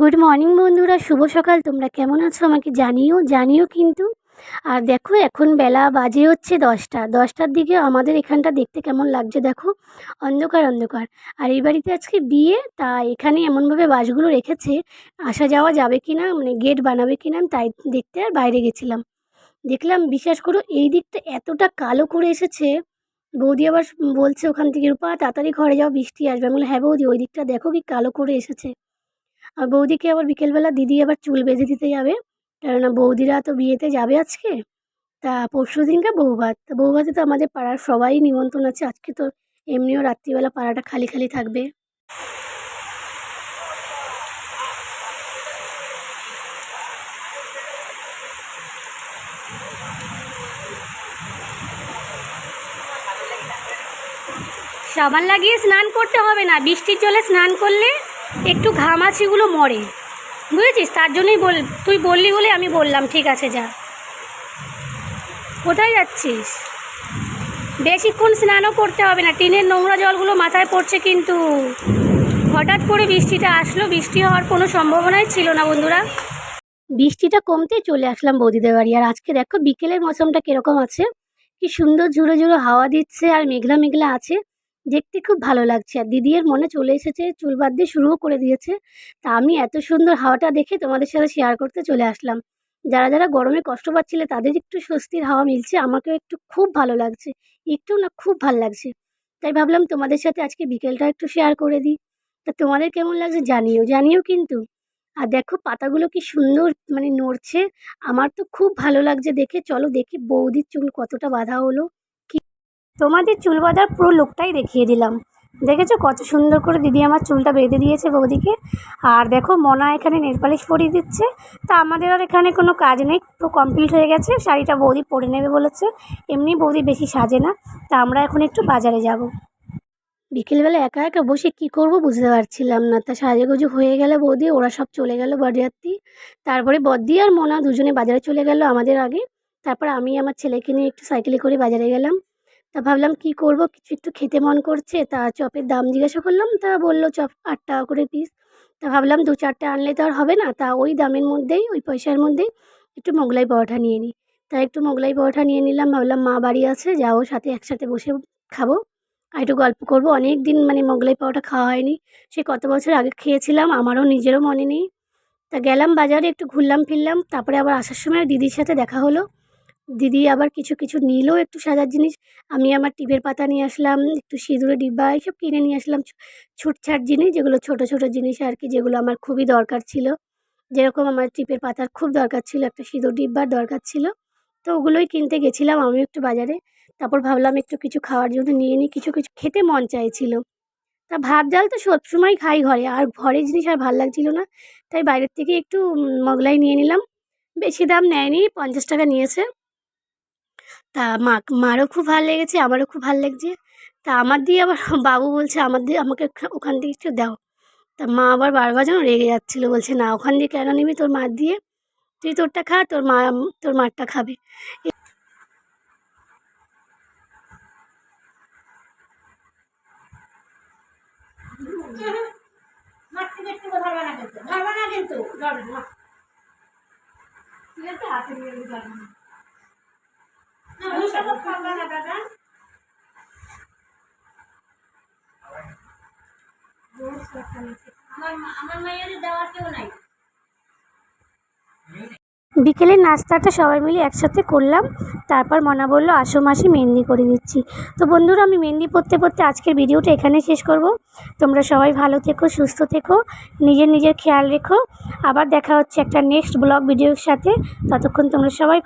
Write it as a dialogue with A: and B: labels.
A: Good morning বন্ধুরা। শুভ সকাল। তোমরা কেমন আছো? আমাকে জানিও জানিও কিন্তু। আর দেখো, এখন বেলা বাজে হচ্ছে দশটা। দশটার দিকে আমাদের এখানটা দেখতে কেমন লাগছে দেখো? অন্ধকার অন্ধকার। আর এই বাড়িতে আজকে বিয়ে তা এখানে এমনভাবে বাসগুলো রেখেছে, আসা যাওয়া যাবে কি না মানে গেট বানাবে কি না তাই দেখতে আর বাইরে গেছিলাম। দেখলাম, বিশ্বাস করো, এই দিকটা এতটা কালো করে এসেছে। বৌদি আবার বলছে, ওখান থেকে রূপা, তাড়াতাড়ি ঘরে যাও, বৃষ্টি আসবে। আমি বললাম হ্যাঁ বৌদি, ওই দিকটা দেখো কি কালো করে এসেছে। আর বৌদিকে আবার বিকেলবেলা দিদি আবার চুল বেঁধে দিতে যাবে। কেননা বৌদিরা তো বিয়েতে যাবে আজকে। তা পরশু দিনকে বৌভাত। তা বৌভাতে তো আমাদের পাড়ার সবাই নিমন্ত্রণ আছে। আজকে তো এমনিও রাত্রিবেলা পাড়াটা খালি খালি থাকবে। সাবান লাগিয়ে স্নান করতে হবে না। বৃষ্টির জলে স্নান করলে একটু ঘামাছিগুলো মরে। বুঝেছিস? তার জন্যই বল, তুই বললি বলে আমি বললাম, ঠিক আছে, যা। কোথায় যাচ্ছিস? বেশিক্ষণ স্নানও করতে হবে না, টিনের নোংরা জলগুলো মাথায় পড়ছে কিন্তু। হঠাৎ করে বৃষ্টিটা আসলো, বৃষ্টি হওয়ার কোনো সম্ভাবনাই ছিল না, বন্ধুরা। বৃষ্টিটা কমতে চলে আসলাম বৌদিদের বাড়ি। আর আজকে দেখো বিকেলের মৌসুমটা কীরকম আছে। কি সুন্দর ঝুড়ো ঝুড়ো হাওয়া দিচ্ছে আর মেঘলা মেঘলা আছে। দেখতে খুব ভালো লাগছে। আর দিদির মনে চলে এসেছে, চুল বাদ দিয়ে শুরুও করে দিয়েছে। তা আমি এত সুন্দর হাওয়াটা দেখে তোমাদের সাথে শেয়ার করতে চলে আসলাম। যারা যারা গরমে কষ্ট পাচ্ছিলে, তাদের একটু স্বস্তির হাওয়া মিলছে। আমাকেও একটু খুব ভালো লাগছে। একটু না, খুব ভালো লাগছে। তাই ভাবলাম তোমাদের সাথে আজকে বিকেলটা একটু শেয়ার করে দিই। তা তোমাদের কেমন লাগছে জানিও জানিও কিন্তু। আর দেখো পাতাগুলো কি সুন্দর মানে নড়ছে। আমার তো খুব ভালো লাগছে দেখে। চলো দেখি বৌদির চুল কতটা বাঁধা হলো। তোমাদের চুল বাঁধার পুরো লুকটাই দেখিয়ে দিলাম। দেখেছ কত সুন্দর করে দিদি আমার চুলটা বেঁধে দিয়েছে বৌদিকে? আর দেখো মনা এখানে নেল পালিশ পরিয়ে দিচ্ছে। তা আমাদের আর এখানে কোনো কাজ নেই, পুরো কমপ্লিট হয়ে গেছে। শাড়িটা বৌদি পরে নেবে বলেছে। এমনি বৌদি বেশি সাজে না। তা আমরা এখন একটু বাজারে যাব। বিকেলবেলা একা একা বসে কি করব বুঝতে পারছিলাম না। তা সাজেগুজু হয়ে গেলে বৌদি, ওরা সব চলে গেল বরযাত্রী তারপরে বদ্দি আর মোনা দুজনে বাজারে চলে গেল আমাদের আগে। তারপর আমি আমার ছেলেকে নিয়ে একটু সাইকেলে করে বাজারে গেলাম। তা ভাবলাম কি করব? কিছু একটু খেতে মন করছে, তা চপের দাম জিজ্ঞাসা করলাম, তা বলল চপ আট টাকা করে পিস তা ভাবলাম দু চারটে আনলে তো আর হবে না, তা ওই দামের মধ্যেই, ওই পয়সার মধ্যেই একটু মোগলাই পরোটা নিয়ে নিই তা একটু মোগলাই পরোটা নিয়ে নিলাম, ভাবলাম মা বাড়ি আছে, যাও সাথে একসাথে বসে খাব। আর একটু গল্প করব, অনেক দিন মানে মোগলাই পরোটা খাওয়া হয়নি, সে কত বছর আগে খেয়েছিলাম, আমারও নিজেরও মনে নেই। তা গেলাম বাজারে একটু ঘুরলাম ফিরলাম, তারপরে আবার আসার সময় দিদির সাথে দেখা হলো। দিদি আবার কিছু কিছু নিলেও একটু সাজার জিনিস। আমি আমার টিপের পাতা নিয়ে আসলাম, একটু সিঁদুরের ডিব্বা এইসব কিনে নিয়ে আসলাম। ছুটছাট জিনিস, যেগুলো ছোট ছোট জিনিস আর কি, যেগুলো আমার খুবই দরকার ছিল। যেরকম আমার টিপের পাতার খুব দরকার ছিল, একটা সিঁদুর ডিব্বার দরকার ছিল। তো ওগুলোই কিনতে গেছিলাম আমিও একটু বাজারে। তারপর ভাবলাম একটু কিছু খাওয়ার জন্য নিয়ে নিই, কিছু কিছু খেতে মন চাইছিল। তা ভাত, ডাল তো সবসময় খাই ঘরে, আর ঘরের জিনিস আর ভালো লাগছিল না। তাই বাইরের থেকে একটু মগলাই নিয়ে নিলাম। বেশি দাম নেয়নি, পঞ্চাশ টাকা নিয়েছে। তা মা, মারও খুব ভালো লেগেছে, আমারও খুব ভালো লেগেছে। তা আমার দিয়ে আবার বাবু বলছে, আমার দিয়ে, আমাকে ওখান থেকে একটু দাও। তা মা আবার বারবার যেন রেগে যাচ্ছিল, বলছে, না, ওখান দিয়ে কেন নিবি? তোর মার দিয়ে তুই তোরটা খা, তোর মা, তোর মারটা খাবে। ঠিক আছে, হাতে বিকেলের নাস্তাটা সবাই মিলে একসাথে করলাম। তারপর মনা বলল, আসো মাসি, মেহেন্দি করে দিচ্ছি। তো বন্ধুরা, আমি মেহেন্দি পড়তে পড়তে আজকের ভিডিওটা এখানে শেষ করব। তোমরা সবাই ভালো থেকো, সুস্থ থেকো, নিজের নিজের খেয়াল রেখো। আবার দেখা হচ্ছে একটা নেক্সট ব্লগ ভিডিওর সাথে। ততক্ষণ তোমরা সবাই